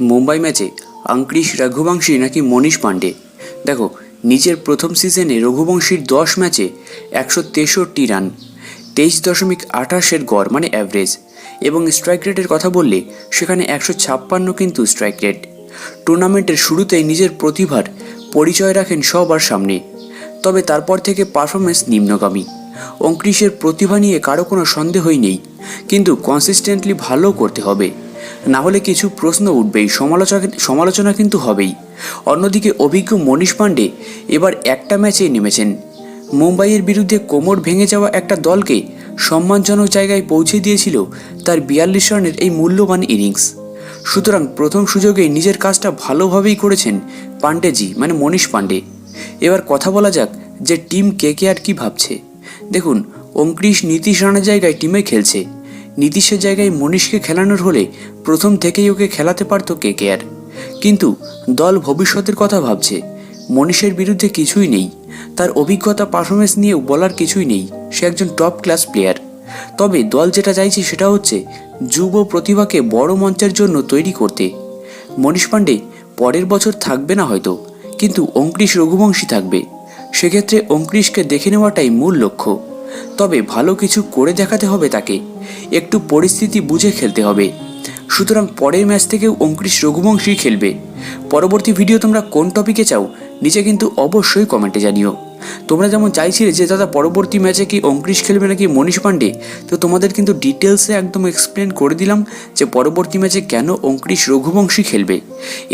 মুম্বাই ম্যাচে আঙ্ক্রিশ রঘুবংশী নাকি মনীষ পাণ্ডে? দেখো, নিজের প্রথম সিজনে রঘুবংশীর দশ ম্যাচে একশো তেষট্টি রান, তেইশ দশমিক আঠাশের গড় মানে অ্যাভারেজ এবং স্ট্রাইক রেটের কথা বললে সেখানে একশো ছাপ্পান্ন কিন্তু স্ট্রাইক রেট টুর্নামেন্টের শুরুতেই নিজের প্রতিভার পরিচয় রাখেন সবার সামনে। তবে তারপর থেকে পারফরমেন্স নিম্নগামী। অঙ্ক্রিশের প্রতিভা নিয়ে কারও কোনো সন্দেহই নেই, কিন্তু কনসিস্টেন্টলি ভালো করতে হবে। না হলে কিছু প্রশ্ন উঠবেই। সমালোচনা সমালোচনা কিন্তু হবেই। অন্যদিকে অভিজ্ঞ মনীষ পাণ্ডে এবার একটা ম্যাচেই নেমেছেন। মুম্বাইয়ের বিরুদ্ধে কোমর ভেঙে যাওয়া একটা দলকে সম্মানজনক জায়গায় পৌঁছে দিয়েছিল তার বিয়াল্লিশ রানের এই মূল্যবান ইনিংস। সুতরাং প্রথম সুযোগেই নিজের কাজটা ভালোভাবেই করেছেন পাণ্ডেজি মানে মনীষ পাণ্ডে। এবার কথা বলা যাক যে টিম কে কে আর কী ভাবছে। দেখুন অঙ্কৃশ নীতিশ রানের জায়গায় টিমে খেলছে। নীতিশের জায়গায় মনীষকে খেলানোর হলে প্রথম থেকেই ওকে খেলাতে পারতো কে কে আর। কিন্তু দল ভবিষ্যতের কথা ভাবছে। মনীষের বিরুদ্ধে কিছুই নেই। তার অভিজ্ঞতা পারফরমেন্স নিয়েও বলার কিছুই নেই। সে একজন টপ ক্লাস প্লেয়ার তবে দল যেটা চাইছে সেটা হচ্ছে যুব প্রতিভাকে বড় মঞ্চের জন্য তৈরি করতে। মনীষ পাণ্ডে পরের বছর থাকবে না হয়তো, কিন্তু অঙ্কৃশ রঘুবংশী থাকবে। সেক্ষেত্রে অঙ্কৃশকে দেখে নেওয়াটাই মূল লক্ষ্য। তবে ভালো কিছু করে দেখাতে হবে তাকে। একটু পরিস্থিতি বুঝে খেলতে হবে। সুতরাং পরের ম্যাচ থেকেও অঙ্কৃশ রঘুবংশী খেলবে। পরবর্তী ভিডিও তোমরা কোন টপিকে চাও, নিচে কিন্তু অবশ্যই কমেন্টে জানিও। তোমরা যেমন চাইছিলে যে দাদা পরবর্তী ম্যাচে কি অঙ্কৃশ খেলবে নাকি মনীষ পাণ্ডে তো তোমাদের কিন্তু ডিটেলসে একদম এক্সপ্লেন করে দিলাম যে পরবর্তী ম্যাচে কেন অঙ্কৃশ রঘুবংশী খেলবে।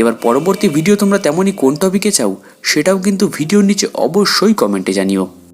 এবার পরবর্তী ভিডিও তোমরা তেমনই কোন টপিকে চাও, সেটাও কিন্তু ভিডিওর নিচে অবশ্যই কমেন্টে জানিও।